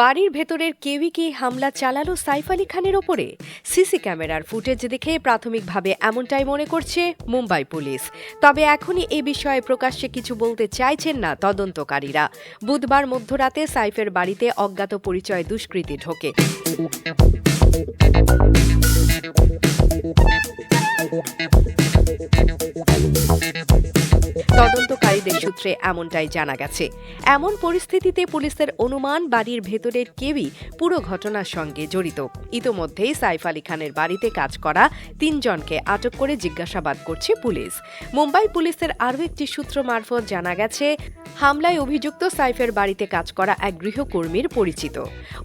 বাড়ির ভেতরের কেউই কি হামলা চালালো সাইফ আলী খানের ওপরে? সিসি ক্যামেরার ফুটেজ দেখে প্রাথমিকভাবে এমনটাই মনে করছে মুম্বাই পুলিশ। তবে এখনই এ বিষয়ে প্রকাশ্যে কিছু বলতে চাইছেন না তদন্তকারীরা। বুধবার মধ্যরাতে সাইফের বাড়িতে অজ্ঞাত পরিচয় দুষ্কৃতী ঢোকে। তদন্তকারীদের সূত্রে এমনটাই জানা গেছে। এমন পরিস্থিতিতে পুলিশের অনুমান বাড়ির ভেতরের কেউই পুরো ঘটনার সঙ্গে জড়িত। ইতোমধ্যেই সাইফ আলী খানের বাড়িতে কাজ করা তিনজনকে আটক করে জিজ্ঞাসাবাদ করছে পুলিশ। মুম্বাই পুলিশের আরও একটি সূত্র মারফত জানা গেছে, হামলায় অভিযুক্ত সাইফের বাড়িতে কাজ করা এক গৃহকর্মীর পরিচিত।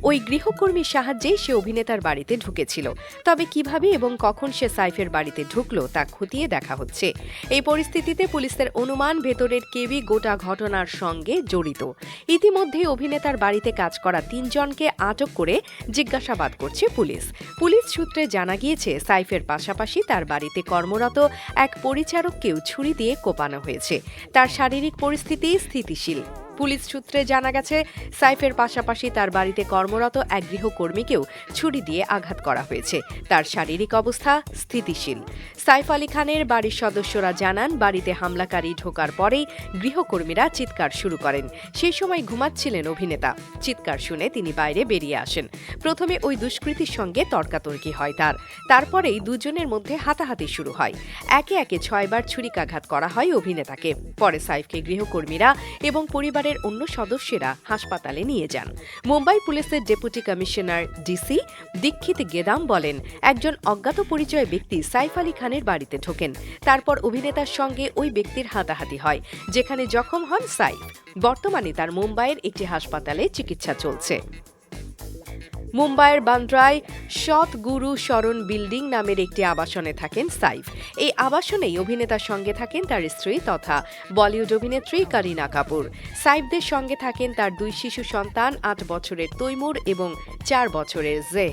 ওই গৃহকর্মীর সাহায্যেই সে অভিনেতার বাড়িতে ঢুকেছিল। তবে কীভাবে এবং কখন সে সাইফের বাড়িতে ঢুকলো তা খতিয়ে দেখা হচ্ছে। এই পরিস্থিতিতে পুলিশের অনুমান ভেতরের কেউই গোটা ঘটনার সঙ্গে জড়িত। ইতিমধ্যে অভিনেতার বাড়িতে কাজ করা তিনজনকে আটক করে জিজ্ঞাসাবাদ করছে পুলিশ। পুলিশ সূত্রে জানা গিয়েছে, সাইফের পাশাপাশি তার বাড়িতে কর্মরত এক পরিচারককেও ছুরি দিয়ে কোপানো হয়েছে। তার শারীরিক পরিস্থিতি স্থিতিশীল। পুলিশ সূত্রে জানা গেছে, সাইফের পাশাপাশি তার বাড়িতে কর্মরত এক গৃহকর্মীকেও ছুরি দিয়ে আঘাত করা হয়েছে। তার শারীরিক অবস্থা স্থিতিশীল। সাইফ আলী খানের বাড়ির সদস্যরা জানান, বাড়িতে হামলাকারী ঢোকার পরেই গৃহকর্মীরা চিৎকার শুরু করেন। সেই সময় ঘুমাচ্ছিলেন অভিনেতা। চিৎকার শুনে তিনি বাইরে বেরিয়ে আসেন। প্রথমে ওই দুষ্কৃতীর সঙ্গে তর্কাতর্কি হয় তার। তারপরেই দুজনের মধ্যে হাতাহাতি শুরু হয়। একে একে ছয়বার ছুরিকাঘাত করা হয় অভিনেতাকে। পরে সাইফকে গৃহকর্মীরা এবং পরিবারের অন্য সদস্যেরা হাসপাতালে নিয়ে যান। মুম্বাই পুলিশের deputy commissioner DC Dikshit Gedam বলেন, একজন অজ্ঞাত পরিচয় ব্যক্তি সাইফ আলী খানের বাড়িতে ঢোকেন। তারপর অভিনেতার সঙ্গে ওই ব্যক্তির হাতাহাতি হয়, যেখানে জখম হন সাইফ। বর্তমানে তার মুম্বাইয়ের একটি হাসপাতালে চিকিৎসা চলছে। মুম্বাইয়ের বান্দ্রায় সৎ গুরু শরণ বিল্ডিং নামের একটি আবাসনে থাকেন সাইফ। এই আবাসনেই অভিনেতার সঙ্গে থাকেন তার স্ত্রী তথা বলিউড অভিনেত্রী কারিনা কাপুর। সাইফদের সঙ্গে থাকেন তার দুই শিশু সন্তান, আট বছরের তৈমুর এবং চার বছরের জে।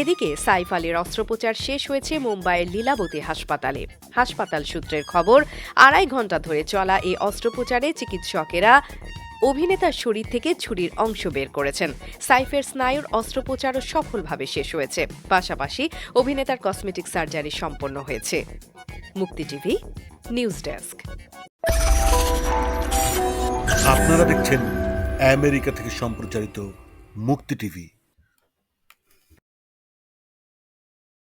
এদিকে সাইফ আলীর অস্ত্রোপচার শেষ হয়েছে মুম্বাইয়ের লীলাবতী হাসপাতালে। হাসপাতাল সূত্রের খবর, আড়াই ঘণ্টা ধরে চলা এই অস্ত্রোপচারে চিকিৎসকেরা অভিনেতার শরীর থেকে ছুরির অংশ বের করেছেন। সাইফের স্নায়ুর অস্ত্রোপচারও সফলভাবে শেষ হয়েছে। পাশাপাশি অভিনেতার কসমেটিক সার্জারি সম্পন্ন হয়েছে। মুক্তি টিভি, নিউজ ডেস্ক। আপনারা দেখছেন আমেরিকা থেকে সম্প্রচারিত মুক্তি টিভি।